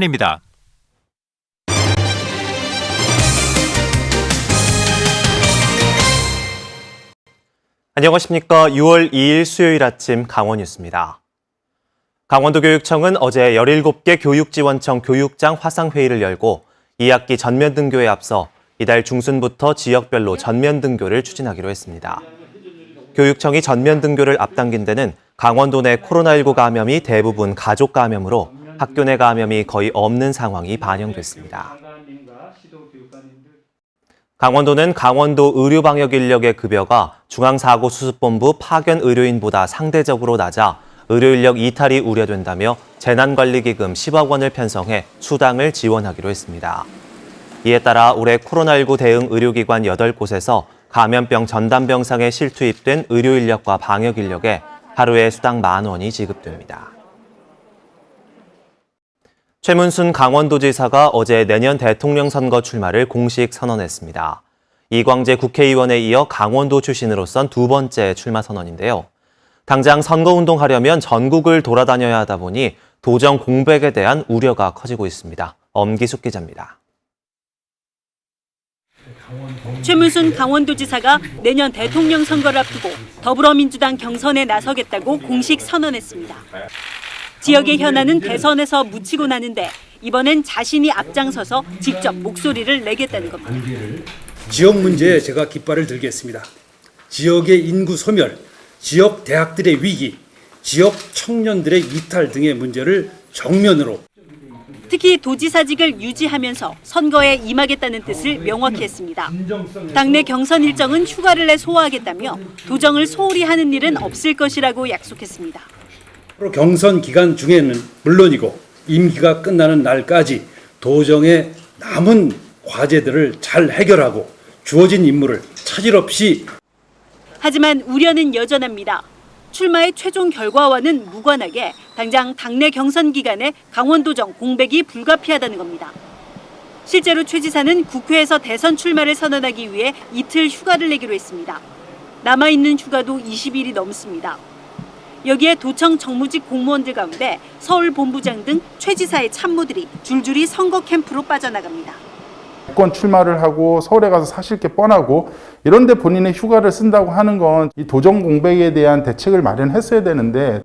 편입니다. 안녕하십니까. 6월 2일 수요일 아침 강원 뉴스입니다. 강원도 교육청은 어제 17개 교육지원청 교육장 화상회의를 열고 2학기 전면 등교에 앞서 이달 중순부터 지역별로 전면 등교를 추진하기로 했습니다. 교육청이 전면 등교를 앞당긴 데는 강원도 내 코로나19 감염이 대부분 가족 감염으로 학교 내 감염이 거의 없는 상황이 반영됐습니다. 강원도는 강원도 의료방역 인력의 급여가 중앙사고수습본부 파견 의료인보다 상대적으로 낮아 의료 인력 이탈이 우려된다며 재난관리기금 10억 원을 편성해 수당을 지원하기로 했습니다. 이에 따라 올해 코로나19 대응 의료기관 8곳에서 감염병 전담 병상에 실투입된 의료 인력과 방역 인력에 하루에 수당 만 원이 지급됩니다. 최문순 강원도지사가 어제 내년 대통령 선거 출마를 공식 선언했습니다. 이광재 국회의원에 이어 강원도 출신으로선 두 번째 출마 선언인데요. 당장 선거운동 하려면 전국을 돌아다녀야 하다 보니 도정 공백에 대한 우려가 커지고 있습니다. 엄기숙 기자입니다. 최문순 강원도지사가 내년 대통령 선거를 앞두고 더불어민주당 경선에 나서겠다고 공식 선언했습니다. 지역의 현안은 대선에서 묻히고 나는데 이번엔 자신이 앞장서서 직접 목소리를 내겠다는 겁니다. 지역 문제에 제가 깃발을 들겠습니다. 지역의 인구 소멸, 지역 대학들의 위기, 지역 청년들의 이탈 등의 문제를 정면으로 특히 도지사직을 유지하면서 선거에 임하겠다는 뜻을 명확히 했습니다. 당내 경선 일정은 휴가를 내 소화하겠다며 도정을 소홀히 하는 일은 없을 것이라고 약속했습니다. 앞으로 경선 기간 중에는 물론이고 임기가 끝나는 날까지 도정의 남은 과제들을 잘 해결하고 주어진 임무를 차질 없이 하지만 우려는 여전합니다. 출마의 최종 결과와는 무관하게 당장 당내 경선 기간에 강원도정 공백이 불가피하다는 겁니다. 실제로 최 지사는 국회에서 대선 출마를 선언하기 위해 이틀 휴가를 내기로 했습니다. 남아있는 휴가도 20일이 넘습니다. 여기에 도청 정무직 공무원들 가운데 서울 본부장 등 최 지사의 참모들이 줄줄이 선거 캠프로 빠져나갑니다. 권 출마를 하고 서울에 가서 사실 게 뻔하고 이런데 본인의 휴가를 쓴다고 하는 건 이 도정 공백에 대한 대책을 마련했어야 되는데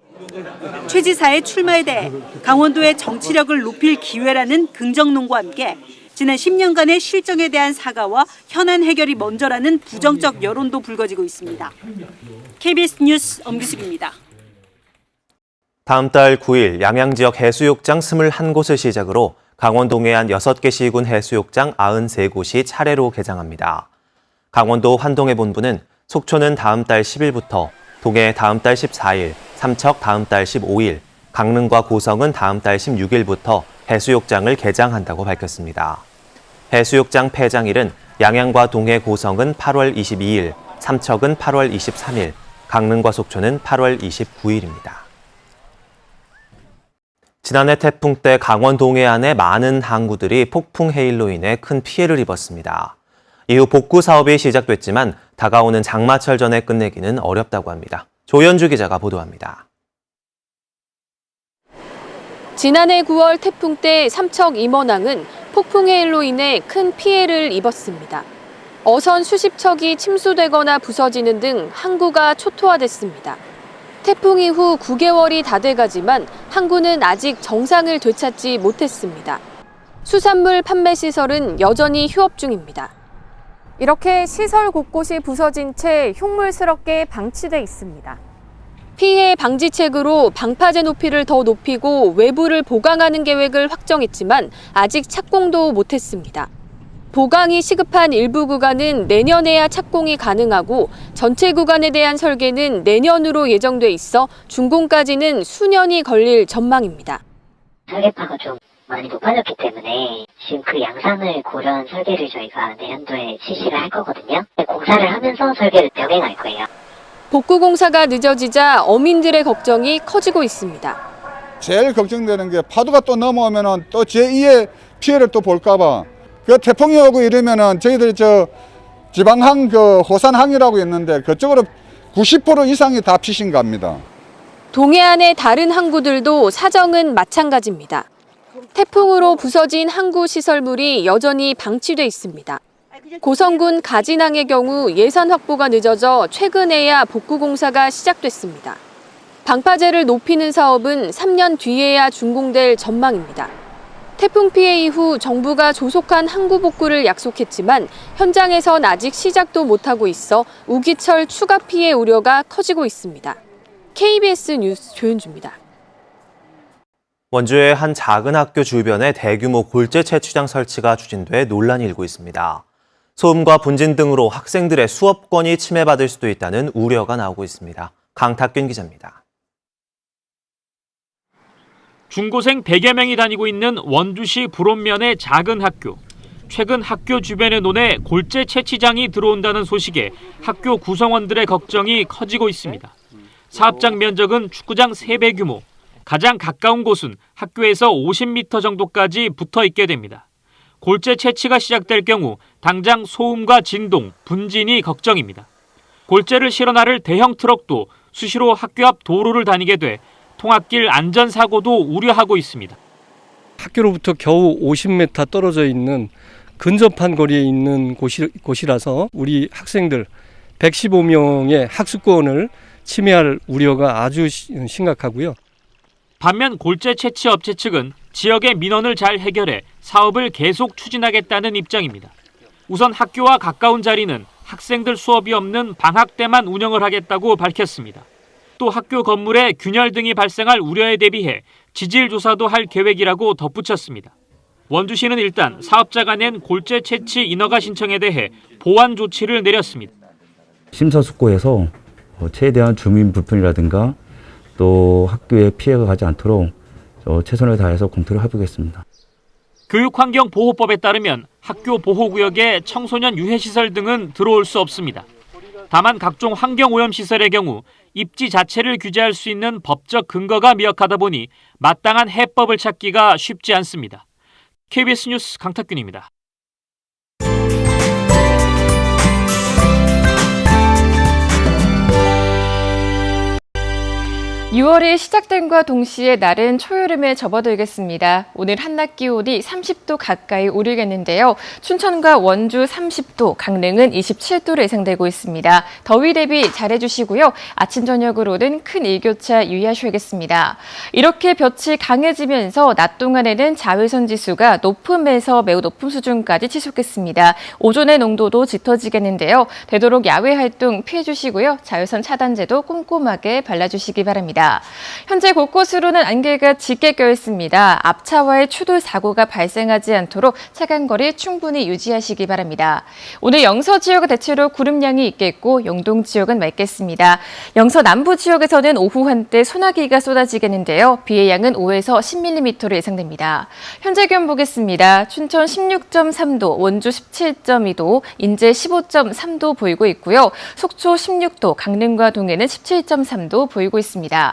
최 지사의 출마에 대해 강원도의 정치력을 높일 기회라는 긍정론과 함께 지난 10년간의 실정에 대한 사과와 현안 해결이 먼저라는 부정적 여론도 불거지고 있습니다. KBS 뉴스 엄기숙입니다. 다음 달 9일 양양 지역 해수욕장 21곳을 시작으로 강원 동해안 6개 시군 해수욕장 93곳이 차례로 개장합니다. 강원도 환동해 본부는 속초는 다음 달 10일부터, 동해 다음 달 14일, 삼척 다음 달 15일, 강릉과 고성은 다음 달 16일부터 해수욕장을 개장한다고 밝혔습니다. 해수욕장 폐장일은 양양과 동해 고성은 8월 22일, 삼척은 8월 23일, 강릉과 속초는 8월 29일입니다. 지난해 태풍 때 강원 동해안의 많은 항구들이 폭풍 해일로 인해 큰 피해를 입었습니다. 이후 복구 사업이 시작됐지만 다가오는 장마철 전에 끝내기는 어렵다고 합니다. 조현주 기자가 보도합니다. 지난해 9월 태풍 때 삼척 임원항은 폭풍의 일로 인해 큰 피해를 입었습니다. 어선 수십 척이 침수되거나 부서지는 등 항구가 초토화됐습니다. 태풍 이후 9개월이 다 돼가지만 항구는 아직 정상을 되찾지 못했습니다. 수산물 판매 시설은 여전히 휴업 중입니다. 이렇게 시설 곳곳이 부서진 채 흉물스럽게 방치돼 있습니다. 피해 방지책으로 방파제 높이를 더 높이고 외부를 보강하는 계획을 확정했지만 아직 착공도 못했습니다. 보강이 시급한 일부 구간은 내년에야 착공이 가능하고 전체 구간에 대한 설계는 내년으로 예정돼 있어 준공까지는 수년이 걸릴 전망입니다. 설계파가 좀 많이 높아졌기 때문에 지금 그 양상을 고려한 설계를 저희가 내년도에 실시를 할 거거든요. 공사를 하면서 설계를 병행할 거예요. 복구 공사가 늦어지자 어민들의 걱정이 커지고 있습니다. 제일 걱정되는 게 파도가 또 넘어오면은 또 제2의 피해를 또 볼까 봐. 그 태풍이 오고 이러면은 저희들이 저 지방항 그 호산항이라고 있는데 그쪽으로 90% 이상이 다 피신 갑니다. 동해안의 다른 항구들도 사정은 마찬가지입니다. 태풍으로 부서진 항구 시설물이 여전히 방치돼 있습니다. 고성군 가진항의 경우 예산 확보가 늦어져 최근에야 복구 공사가 시작됐습니다. 방파제를 높이는 사업은 3년 뒤에야 준공될 전망입니다. 태풍 피해 이후 정부가 조속한 항구 복구를 약속했지만 현장에선 아직 시작도 못하고 있어 우기철 추가 피해 우려가 커지고 있습니다. KBS 뉴스 조윤주입니다. 원주의 한 작은 학교 주변에 대규모 골재 채취장 설치가 추진돼 논란이 일고 있습니다. 소음과 분진 등으로 학생들의 수업권이 침해받을 수도 있다는 우려가 나오고 있습니다. 강탁균 기자입니다. 중고생 100여 명이 다니고 있는 원주시 불원면의 작은 학교. 최근 학교 주변의 논에 골재 채취장이 들어온다는 소식에 학교 구성원들의 걱정이 커지고 있습니다. 사업장 면적은 축구장 3배 규모, 가장 가까운 곳은 학교에서 50m 정도까지 붙어 있게 됩니다. 골재 채취가 시작될 경우 당장 소음과 진동, 분진이 걱정입니다. 골재를 실어 나를 대형 트럭도 수시로 학교 앞 도로를 다니게 돼 통학길 안전사고도 우려하고 있습니다. 학교로부터 겨우 50m 떨어져 있는 근접한 거리에 있는 곳이, 곳이라서 우리 학생들 115명의 학습권을 침해할 우려가 아주 시- 심각하고요. 반면 골재 채취 업체 측은 지역의 민원을 잘 해결해 사업을 계속 추진하겠다는 입장입니다. 우선 학교와 가까운 자리는 학생들 수업이 없는 방학 때만 운영을 하겠다고 밝혔습니다. 또 학교 건물에 균열 등이 발생할 우려에 대비해 지질 조사도 할 계획이라고 덧붙였습니다. 원주시는 일단 사업자가 낸 골재 채취 인허가 신청에 대해 보완 조치를 내렸습니다. 심사숙고해서 어, 최대한 주민 불편이라든가 또 학교에 피해가 가지 않도록 어, 최선을 다해서 공투를 해보겠습니다. 교육환경보호법에 따르면 학교 보호구역에 청소년 유해시설 등은 들어올 수 없습니다. 다만 각종 환경오염 시설의 경우 입지 자체를 규제할 수 있는 법적 근거가 미약하다 보니 마땅한 해법을 찾기가 쉽지 않습니다. KBS 뉴스 강탁균입니다. 6월이 시작된과 동시에 날은 초여름에 접어들겠습니다. 오늘 한낮 기온이 30도 가까이 오르겠는데요. 춘천과 원주 30도, 강릉은 27도로 예상되고 있습니다. 더위 대비 잘해주시고요. 아침 저녁으로는 큰 일교차 유의하셔야겠습니다. 이렇게 볕이 강해지면서 낮 동안에는 자외선 지수가 높음에서 매우 높은 수준까지 치솟겠습니다. 오존의 농도도 짙어지겠는데요. 되도록 야외 활동 피해주시고요. 자외선 차단제도 꼼꼼하게 발라주시기 바랍니다. 현재 곳곳으로는 안개가 짙게 껴있습니다. 앞차와의 추돌 사고가 발생하지 않도록 차간거리 충분히 유지하시기 바랍니다. 오늘 영서 지역은 대체로 구름량이 있겠고 영동 지역은 맑겠습니다. 영서 남부 지역에서는 오후 한때 소나기가 쏟아지겠는데요. 비의 양은 5에서 10mm로 예상됩니다. 현재 기온 보겠습니다. 춘천 16.3도, 원주 17.2도, 인제 15.3도 보이고 있고요. 속초 16도, 강릉과 동해는 17.3도 보이고 있습니다.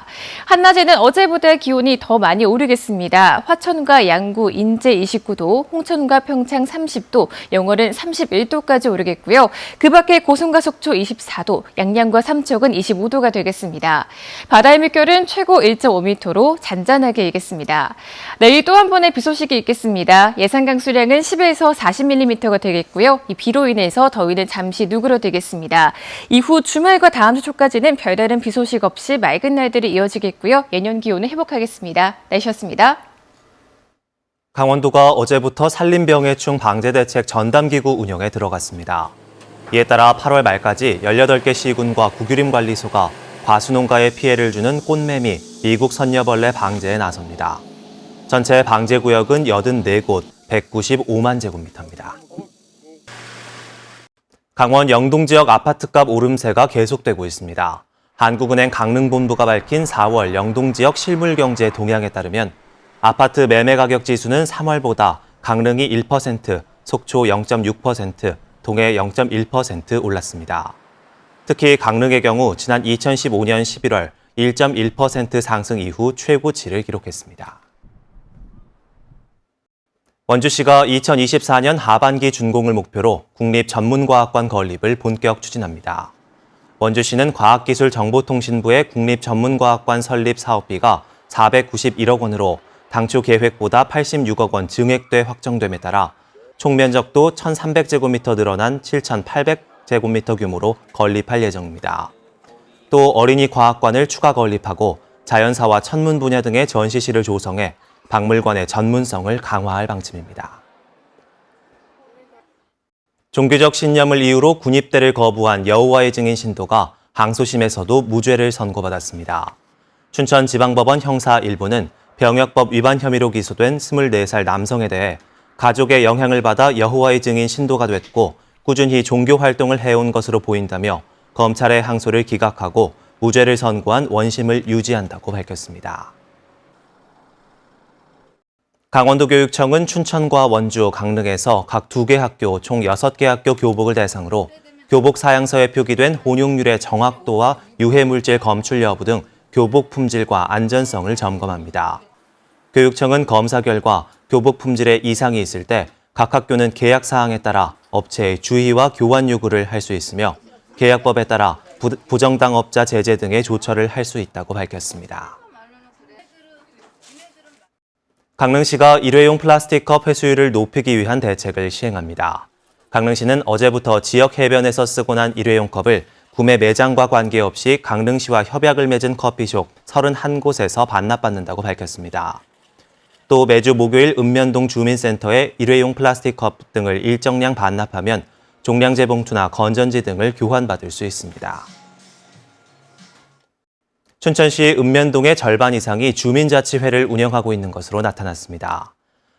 한낮에는 어제보다 기온이 더 많이 오르겠습니다. 화천과 양구, 인제 29도, 홍천과 평창 30도, 영월은 31도까지 오르겠고요. 그 밖에 고성과 속초 24도, 양양과 삼척은 25도가 되겠습니다. 바다의 물결은 최고 1.5m로 잔잔하게 일겠습니다. 내일 또 한 번의 비 소식이 있겠습니다. 예상 강수량은 10에서 40mm가 되겠고요. 이 비로 인해서 더위는 잠시 누그러들겠습니다. 이후 주말과 다음 주 초까지는 별다른 비 소식 없이 맑은 날들이 이어지겠고요. 예년 기온은 회복하겠습니다. 날씨였습니다. 강원도가 어제부터 산림병해충 방제대책 전담기구 운영에 들어갔습니다. 이에 따라 8월 말까지 18개 시군과 구규림관리소가 과수농가에 피해를 주는 꽃매미, 미국 선녀벌레 방제에 나섭니다. 전체 방제 구역은 84곳, 195만 제곱미터입니다. 강원 영동 지역 아파트값 오름세가 계속되고 있습니다. 한국은행 강릉본부가 밝힌 4월 영동 지역 실물 경제 동향에 따르면 아파트 매매 가격 지수는 3월보다 강릉이 1%, 속초 0.6%, 동해 0.1% 올랐습니다. 특히 강릉의 경우 지난 2015년 11월 1.1% 상승 이후 최고치를 기록했습니다. 원주시가 2024년 하반기 준공을 목표로 국립 전문과학관 건립을 본격 추진합니다. 원주시는 과학기술정보통신부의 국립전문과학관 설립 사업비가 491억 원으로 당초 계획보다 86억 원 증액돼 확정됨에 따라 총 면적도 1,300제곱미터 늘어난 7,800제곱미터 규모로 건립할 예정입니다. 또 어린이 과학관을 추가 건립하고 자연사와 천문 분야 등의 전시실을 조성해 박물관의 전문성을 강화할 방침입니다. 종교적 신념을 이유로 군입대를 거부한 여호와의 증인 신도가 항소심에서도 무죄를 선고받았습니다. 춘천지방법원 형사 1부는 병역법 위반 혐의로 기소된 24살 남성에 대해 가족의 영향을 받아 여호와의 증인 신도가 됐고 꾸준히 종교 활동을 해온 것으로 보인다며 검찰의 항소를 기각하고 무죄를 선고한 원심을 유지한다고 밝혔습니다. 강원도교육청은 춘천과 원주, 강릉에서 각 두 개 학교 총 6개 학교 교복을 대상으로 교복 사양서에 표기된 혼용률의 정확도와 유해물질 검출 여부 등 교복 품질과 안전성을 점검합니다. 교육청은 검사 결과 교복 품질에 이상이 있을 때 각 학교는 계약 사항에 따라 업체의 주의와 교환 요구를 할 수 있으며 계약법에 따라 부, 부정당업자 제재 등의 조처를 할 수 있다고 밝혔습니다. 강릉시가 일회용 플라스틱 컵 회수율을 높이기 위한 대책을 시행합니다. 강릉시는 어제부터 지역 해변에서 쓰고 난 일회용 컵을 구매 매장과 관계없이 강릉시와 협약을 맺은 커피숍 31곳에서 반납받는다고 밝혔습니다. 또 매주 목요일 읍면동 주민센터에 일회용 플라스틱 컵 등을 일정량 반납하면 종량제 봉투나 건전지 등을 교환받을 수 있습니다. 춘천시 읍면동의 절반 이상이 주민자치회를 운영하고 있는 것으로 나타났습니다.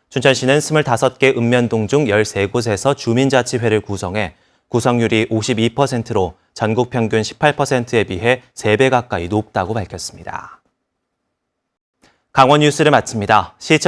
춘천시는 25개 읍면동 중 13곳에서 주민자치회를 구성해 구성률이 52%로 전국 평균 18%에 비해 3배 가까이 높다고 밝혔습니다. 강원 뉴스를 마칩니다. 시청